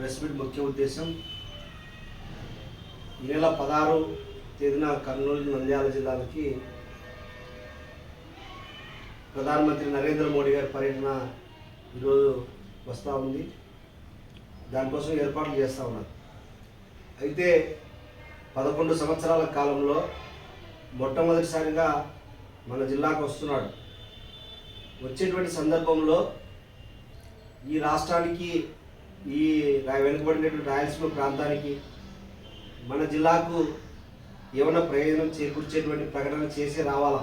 Press meet ముఖ్య ఉద్దేశం ఈ నెల పదహారు తేదీన కర్నూలు నంద్యాల జిల్లాలకి ప్రధానమంత్రి నరేంద్ర మోడీ గారి పర్యటన ఈరోజు వస్తూ ఉంది. దానికోసం ఏర్పాట్లు చేస్తూ ఉన్నారు. అయితే పదకొండు సంవత్సరాల కాలంలో మొట్టమొదటిసారిగా మన జిల్లాకు వస్తున్నాడు. వచ్చేటువంటి సందర్భంలో ఈ రాష్ట్రానికి ఈ వెనుకబడినటువంటి రాయలసీమ ప్రాంతానికి మన జిల్లాకు ఏమైనా ప్రయోజనం చేకూర్చేటువంటి ప్రకటన చేసి రావాలా?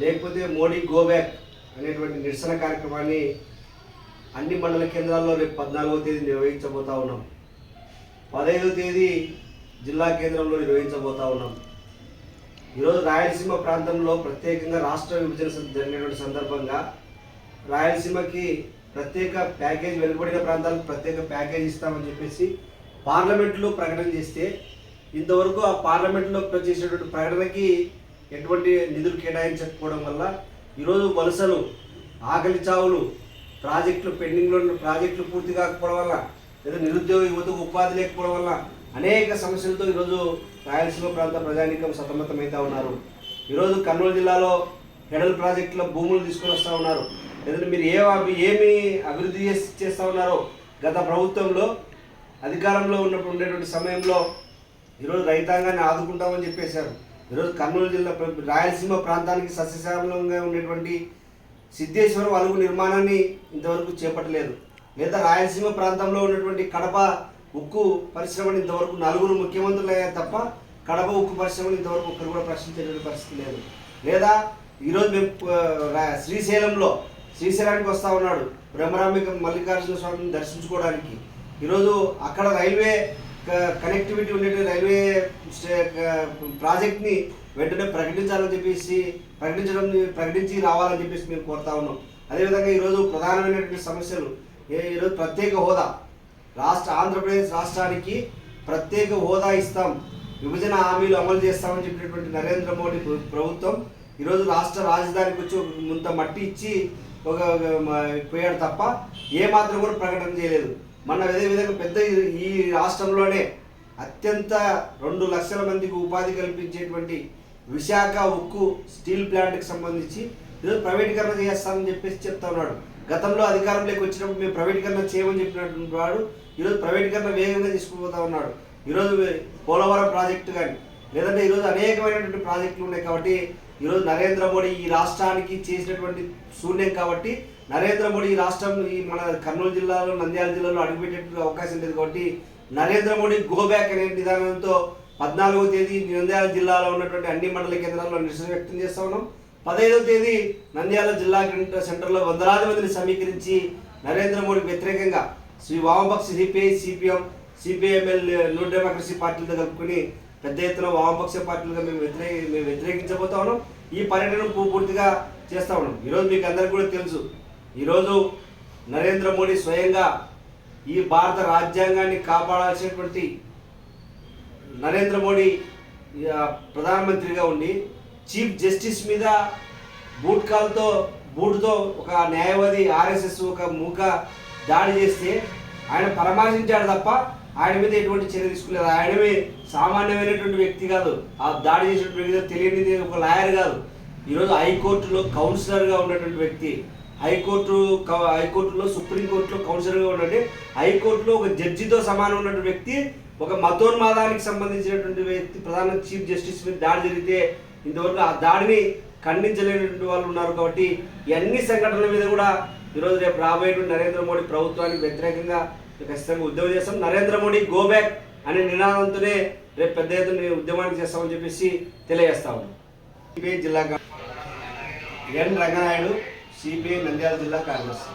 లేకపోతే మోడీ గోబ్యాక్ అనేటువంటి నిరసన కార్యక్రమాన్ని అన్ని మండల కేంద్రాల్లో రేపు పద్నాలుగో తేదీ నిర్వహించబోతా ఉన్నాం. పదహైదో తేదీ జిల్లా కేంద్రంలో నిర్వహించబోతా ఉన్నాం. ఈరోజు రాయలసీమ ప్రాంతంలో ప్రత్యేకంగా రాష్ట్ర విభజన జరిగినటువంటి సందర్భంగా రాయలసీమకి ప్రత్యేక ప్యాకేజ్ వెలువడిన ప్రాంతాలకు ప్రత్యేక ప్యాకేజ్ ఇస్తామని చెప్పేసి పార్లమెంట్లో ప్రకటన చేస్తే ఇంతవరకు ఆ పార్లమెంట్లో చేసినటువంటి ప్రకటనకి ఎటువంటి నిధులు కేటాయించకపోవడం వల్ల ఈరోజు వలసలు ఆకలి చావులు ప్రాజెక్టులు పెండింగ్లో ఉన్న ప్రాజెక్టులు పూర్తి కాకపోవడం వల్ల లేదా నిరుద్యోగ యువతకు ఉపాధి లేకపోవడం వల్ల అనేక సమస్యలతో ఈరోజు రాయలసీమ ప్రాంత ప్రజానీకం సతమతమవుతా ఉన్నారు. ఈరోజు కర్నూలు జిల్లాలో ఫెడరల్ ప్రాజెక్టుల భూములు తీసుకొని వస్తూ ఉన్నారు. ఎందుకంటే మీరు ఏ ఏమి అభివృద్ధి చేసి చేస్తూ ఉన్నారో గత ప్రభుత్వంలో అధికారంలో ఉన్నప్పుడు ఉండేటువంటి సమయంలో ఈరోజు రైతాంగాన్ని ఆదుకుంటామని చెప్పేశారు. ఈరోజు కర్నూలు జిల్లా రాయలసీమ ప్రాంతానికి సస్యశాలంగా ఉండేటువంటి సిద్ధేశ్వరం అలుగు నిర్మాణాన్ని ఇంతవరకు చేపట్టలేదు. లేదా రాయలసీమ ప్రాంతంలో ఉన్నటువంటి కడప ఉక్కు పరిశ్రమని ఇంతవరకు నలుగురు ముఖ్యమంత్రులు అయ్యారు తప్ప కడప ఉక్కు పరిశ్రమని ఇంతవరకు ఒక్కరు కూడా ప్రశ్నించేటువంటి పరిస్థితి లేదు. లేదా ఈరోజు మేము శ్రీశైలంలో శ్రీశైలానికి వస్తూ ఉన్నాడు బ్రహ్మరాంబిక మల్లికార్జున స్వామిని దర్శించుకోవడానికి. ఈరోజు అక్కడ రైల్వే క- కనెక్టివిటీ ఉండే రైల్వే ప్రాజెక్ట్ని వెంటనే ప్రకటించాలని చెప్పేసి ప్రకటించడం ప్రకటించి రావాలని చెప్పేసి మేము కోరుతా ఉన్నాం. అదేవిధంగా ఈరోజు ప్రధానమైనటువంటి సమస్యలు ఈరోజు ప్రత్యేక హోదా. రాష్ట్ర ఆంధ్రప్రదేశ్ రాష్ట్రానికి ప్రత్యేక హోదా ఇస్తాం. విభజన హామీలు అమలు చేస్తామని చెప్పినటువంటి నరేంద్ర మోడీ ప్రభుత్వం ఈరోజు రాష్ట్ర రాజధానికి వచ్చి ముంత మట్టి ఇచ్చి ఒక పోయాడు తప్ప ఏ మాత్రం కూడా ప్రకటన చేయలేదు. మన అదే విధంగా పెద్ద ఈ- రాష్ట్రంలోనే అత్యంత రెండు లక్షల మందికి ఉపాధి కల్పించేటువంటి విశాఖ ఉక్కు స్టీల్ ప్లాంట్కి సంబంధించి ఈరోజు ప్రైవేటీకరణ చేస్తానని చెప్పేసి చెప్తా ఉన్నాడు. గతంలో అధికారంలోకి వచ్చినప్పుడు మేము ప్రైవేటీకరణ చేయమని చెప్పినటువంటి వాడు ఈరోజు ప్రైవేటీకరణ వేగంగా తీసుకుపోతా ఉన్నాడు. ఈరోజు పోలవరం ప్రాజెక్టు కానీ లేదంటే ఈరోజు అనేకమైనటువంటి ప్రాజెక్టులు ఉన్నాయి కాబట్టి ఈరోజు నరేంద్ర మోడీ ఈ రాష్ట్రానికి చేసినటువంటి శూన్యం కాబట్టి నరేంద్ర మోడీ ఈ రాష్ట్రం ఈ మన కర్నూలు జిల్లాలో నంద్యాల జిల్లాలో అడుగుపెట్టే అవకాశం లేదు కాబట్టి నరేంద్ర మోడీ గో బ్యాక్ అనే విధానంతో పద్నాలుగో తేదీ నంద్యాల జిల్లాలో ఉన్నటువంటి అన్ని మండల కేంద్రాల్లో నిరసన వ్యక్తం చేస్తా ఉన్నాం. పదహైదవ తేదీ నంద్యాల జిల్లా సెంటర్లో వందలాది మందిని సమీకరించి నరేంద్ర మోడీ వ్యతిరేకంగా శ్రీ వామపక్ష CPI CPM CPML new democracy పార్టీలతో కలుపుకొని పెద్ద ఎత్తున వామపక్ష పార్టీలుగా మేము వ్యతిరేక మేము వ్యతిరేకించబోతా ఉన్నాం. ఈ పర్యటన పూర్తిగా చేస్తా ఉన్నాం. ఈరోజు మీకు అందరికీ కూడా తెలుసు. ఈరోజు నరేంద్ర మోడీ స్వయంగా ఈ భారత రాజ్యాంగాన్ని కాపాడాల్సినటువంటి నరేంద్ర మోడీ ప్రధానమంత్రిగా ఉండి చీఫ్ జస్టిస్ మీద బూట్ కాల్తో బూటుతో ఒక న్యాయవాది ఆర్ఎస్ఎస్ ఒక మూక దాడి చేస్తే ఆయన పరామర్శించాడు తప్ప ఆయన మీద ఎటువంటి చర్య తీసుకోలేదు. ఆయనమే సామాన్యమైనటువంటి వ్యక్తి కాదు. ఆ దాడి చేసినటువంటి వ్యక్తి తెలియనిది ఒక లాయర్ కాదు. ఈరోజు హైకోర్టులో కౌన్సిలర్గా ఉన్నటువంటి వ్యక్తి హైకోర్టు హైకోర్టులో సుప్రీంకోర్టులో కౌన్సిలర్గా ఉన్నట్టు హైకోర్టులో ఒక జడ్జితో సమానం ఉన్నటువంటి వ్యక్తి ఒక మతోన్మాదానికి సంబంధించినటువంటి వ్యక్తి ప్రధాన చీఫ్ జస్టిస్ మీద దాడి జరిగితే ఇంతవరకు ఆ దాడిని ఖండించలేనటువంటి వాళ్ళు ఉన్నారు కాబట్టి ఈ అన్ని సంఘటనల మీద కూడా ఈరోజు రేపు రాబోయేటువంటి నరేంద్ర మోడీ ప్రభుత్వానికి వ్యతిరేకంగా ఖచ్చితంగా ఉద్యమం చేస్తాం. నరేంద్ర మోడీ గో బ్యాక్ అనే నినాదంతోనే రేపు పెద్ద ఎత్తున ఉద్యమానికి చేస్తామని చెప్పేసి తెలియజేస్తా ఉన్నాం. సిపిఐ జిల్లా ఎన్ రంగనాయుడు సిపిఐ నంద్యాల జిల్లా కార్యదర్శి